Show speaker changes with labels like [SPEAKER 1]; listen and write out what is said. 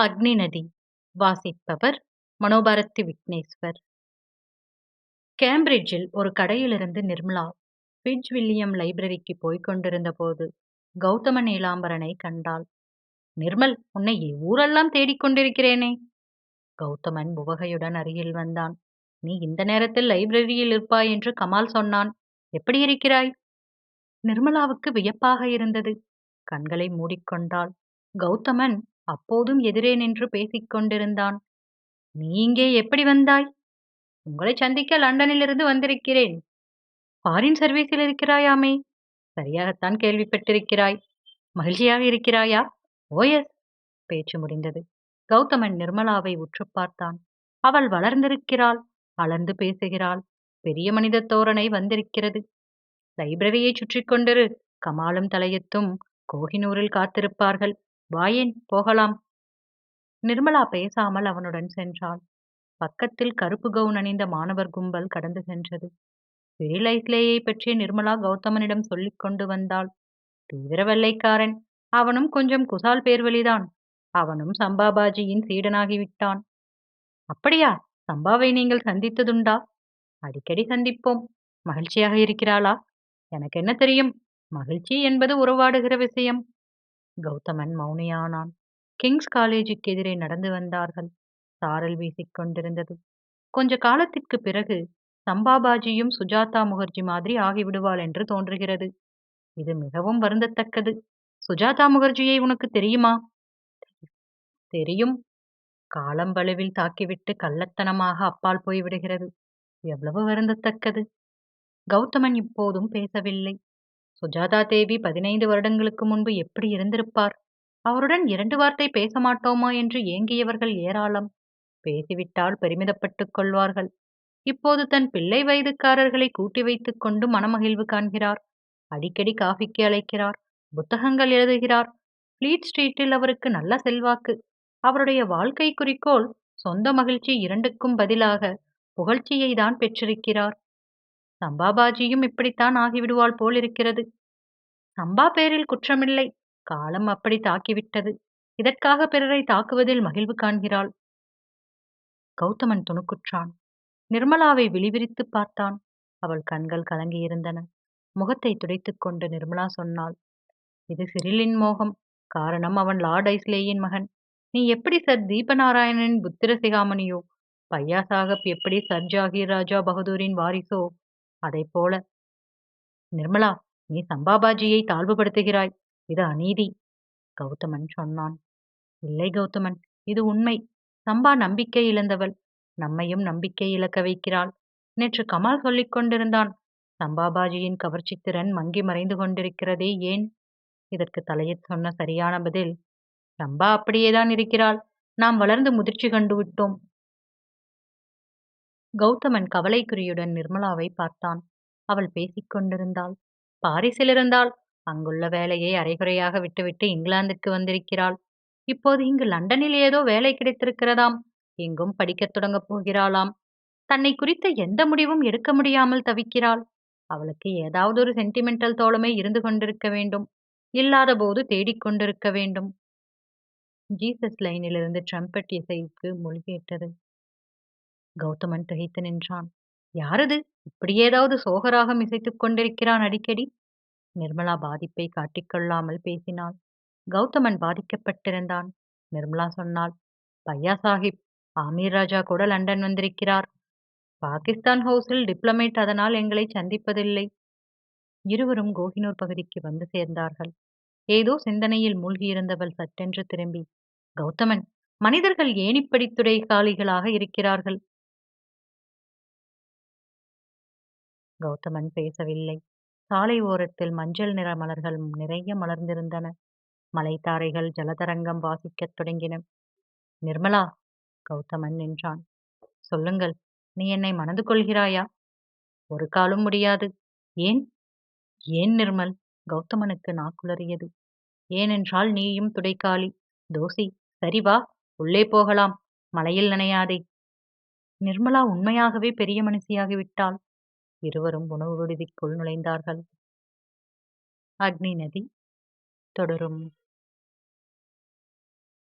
[SPEAKER 1] அக்னி நதி. வாசிப்பவர் மனோபாரதி விக்னேஸ்வர். கேம்பிரிட்ஜில் ஒரு கடையிலிருந்து நிர்மலா பிட்ஜ் வில்லியம் லைப்ரரிக்கு போய்க் கொண்டிருந்த போது கௌதம நீலாம்பரனை கண்டாள். நிர்மல் உன்னை ஊரெல்லாம் தேடிக் கொண்டிருக்கிறேனே? கௌதமன் உவகையுடன் அருகில் வந்தான். நீ இந்த நேரத்தில் லைப்ரரியில் இருப்பாய் என்று கமால் சொன்னான். எப்படி இருக்கிறாய்? நிர்மலாவுக்கு வியப்பாக இருந்தது. கண்களை மூடிக்கொண்டாள் கௌதமன் அப்போதும் எதிரே நின்று பேசிக் கொண்டிருந்தான். நீ இங்கே எப்படி வந்தாய்? உங்களை சந்திக்க லண்டனிலிருந்து வந்திருக்கிறேன். ஃபாரின் சர்வீஸில் இருக்கிறாயாமே? சரியாகத்தான் கேள்விப்பட்டிருக்கிறாய். மகிழ்ச்சியாக இருக்கிறாயா? ஓஎஸ் பேச்சு முடிந்தது. கௌதமன் நிர்மலாவை உற்று பார்த்தான். அவள் வளர்ந்திருக்கிறாள் அளந்து பேசுகிறாள். பெரிய மனித தோரணை வந்திருக்கிறது. லைப்ரரியை சுற்றி கொண்டிரு. கமாலும் தலையத்தும் கோஹினூரில் காத்திருப்பார்கள். வாயேன் போகலாம். நிர்மலா பேசாமல் அவனுடன் சென்றாள். பக்கத்தில் கருப்பு கவுன் அணிந்த மாணவர் கும்பல் கடந்து சென்றது. பிரிலைஸ்லேயை பற்றி நிர்மலா கௌதமனிடம் சொல்லிக் கொண்டு வந்தாள். தீவிர வெள்ளைக்காரன். அவனும் கொஞ்சம் குசால் பேர்வழிதான். அவனும் சம்பாபாஜியின் சீடனாகிவிட்டான். அப்படியா? சம்பாவை நீங்கள் சந்தித்ததுண்டா? அடிக்கடி சந்திப்போம். மகிழ்ச்சியாக இருக்கிறாளா? எனக்கு என்ன தெரியும்? மகிழ்ச்சி என்பது உறவாடுகிற விஷயம். கௌதமன் மௌனியானான். கிங்ஸ் காலேஜுக்கு எதிரே நடந்து வந்தார்கள். சாரல் வீசிக் கொண்டிருந்தது. கொஞ்ச காலத்திற்கு பிறகு சம்பாபாஜியும் சுஜாதா முகர்ஜி மாதிரி ஆகிவிடுவாள் என்று தோன்றுகிறது. இது மிகவும் வருந்தத்தக்கது. சுஜாதா முகர்ஜியை உனக்கு தெரியுமா? தெரியும். காலம் வலுவில் தாக்கிவிட்டு கள்ளத்தனமாக அப்பால் போய்விடுகிறது. எவ்வளவு வருந்தத்தக்கது. கௌதமன் இப்போதும் பேசவில்லை. சுஜாதா தேவி பதினைந்து வருடங்களுக்கு முன்பு எப்படி இருந்திருப்பார்? அவருடன் இரண்டு வார்த்தை பேச மாட்டோமா என்று ஏங்கியவர்கள் ஏராளம். பேசிவிட்டால் பெருமிதப்பட்டுக் கொள்வார்கள். இப்போது தன் பிள்ளை வயதுக்காரர்களை கூட்டி வைத்துக் கொண்டு மனமகிழ்வு காண்கிறார். அடிக்கடி காஃபிக்கு அழைக்கிறார். புத்தகங்கள் எழுதுகிறார். ஃப்ளீட் ஸ்ட்ரீட்டில் அவருக்கு நல்ல செல்வாக்கு. அவருடைய வாழ்க்கை குறிக்கோள் சொந்த மகிழ்ச்சி இரண்டுக்கும் பதிலாக புகழ்ச்சியை தான் பெற்றிருக்கிறார். சம்பாபாஜியும் இப்படித்தான் ஆகிவிடுவாள் போலிருக்கிறது. சம்பா பேரில் குற்றமில்லை. காலம் அப்படி தாக்கிவிட்டது. இதற்காக பிறரை தாக்குவதில் மகிழ்வு காண்கிறாள். கௌதமன் துணுக்குற்றான். நிர்மலாவை விழிவிரித்து பார்த்தான். அவள் கண்கள் கலங்கியிருந்தன. முகத்தை துடைத்துக் கொண்டு நிர்மலா சொன்னாள் இது சிறிலின் மோகம். காரணம் அவன் லார்ட் ஐஸ்லேயின் மகன். நீ எப்படி சர் தீபநாராயணனின் புத்திர சிகாமணியோ? பையா சாகப் எப்படி சர் ஜாகிர் ராஜா பகதூரின் வாரிசோ? அதை போல நிர்மலா நீ சம்பாபாஜியை தாழ்வுபடுத்துகிறாய். இது அநீதி. கௌதமன் சொன்னான். இல்லை கௌதமன் இது உண்மை. சம்பா நம்பிக்கை இழந்தவள். நம்மையும் நம்பிக்கை இழக்க வைக்கிறாள். நேற்று கமால் சொல்லிக் கொண்டிருந்தான். சம்பாபாஜியின் கவர்ச்சி திறன் மங்கி மறைந்து கொண்டிருக்கிறதே ஏன்? இதற்கு தலையத் சொன்ன சரியான பதில் சம்பா அப்படியேதான் இருக்கிறாள். நாம் வளர்ந்து முதிர்ச்சி கண்டு விட்டோம். கௌதமன் கவலைக்குறியுடன் நிர்மலாவை பார்த்தான். அவள் பேசிக் கொண்டிருந்தாள். பாரிஸில் அங்குள்ள வேலையை அரைகுறையாக விட்டுவிட்டு இங்கிலாந்துக்கு வந்திருக்கிறாள். இப்போது இங்கு லண்டனில் ஏதோ வேலை கிடைத்திருக்கிறதாம். எங்கும் படிக்கத் தொடங்கப் போகிறாளாம். தன்னை குறித்த எந்த முடிவும் எடுக்க முடியாமல் தவிக்கிறாள். அவளுக்கு ஏதாவது ஒரு சென்டிமெண்டல் தோழமை இருந்து கொண்டிருக்க வேண்டும். இல்லாத போது தேடிக்கொண்டிருக்க வேண்டும். ஜீசஸ் லைனிலிருந்து ட்ரம்பட் இசைக்கு மொழி கேட்டது. கௌதமன் திகைத்து நின்றான். யாரது? இப்படி ஏதாவது சோகராகம் இசைத்துக் கொண்டிருக்கிறான் அடிக்கடி? நிர்மலா பாதிப்பை காட்டிக்கொள்ளாமல் பேசினாள். கௌதமன் பாதிக்கப்பட்டிருந்தான். நிர்மலா சொன்னாள் பையா சாஹிப் ஆமீர் ராஜா கூட லண்டன் வந்திருக்கிறார். பாகிஸ்தான் ஹவுஸில் டிப்ளமேட் அதனால் எங்களை சந்திப்பதில்லை. இருவரும் கோஹினூர் பகுதிக்கு வந்து சேர்ந்தார்கள். ஏதோ சிந்தனையில் மூழ்கியிருந்தவள் சட்டென்று திரும்பி கௌதமன் மனிதர்கள் ஏன் இப்படி இருக்கிறார்கள்? கௌதமன் பேசவில்லை. சாலை ஓரத்தில் மஞ்சள் நிற மலர்கள் நிறைய மலர்ந்திருந்தன. மலைத்தாரைகள் ஜலதரங்கம் வாசிக்கத் தொடங்கின. நிர்மலா! கௌதமன் நின்றான். சொல்லுங்கள் நீ என்னை மணந்து கொள்கிறாயா? ஒரு காலும் முடியாது. ஏன்? ஏன் நிர்மல்? கௌதமனுக்கு நாக்குளறியது. ஏனென்றால் நீயும் துடைக்காளி. தோசி சரி வா உள்ளே போகலாம். மலையில் நனையாதே. நிர்மலா உண்மையாகவே பெரிய மனுஷியாகிவிட்டாள் இருவரும் உணவு விடுதிக்குள் நுழைந்தார்கள். அக்னி நதி தொடரும்.